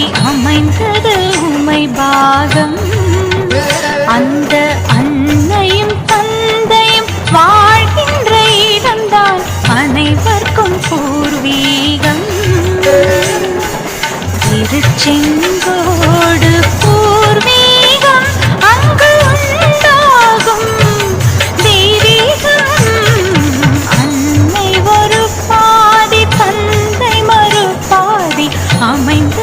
தேடி அமைந்தது உமை பாகம். அந்த அன்னையும் தந்தையும் வாழ்கின்ற இடம்தான் அனைவருக்கும் பூர்வீகம். திருச்செங்கோடு பூர்வீகம் அங்கு உண்டாகும் தெய்வீகம். அன்னை ஒரு பாதி அமைந்த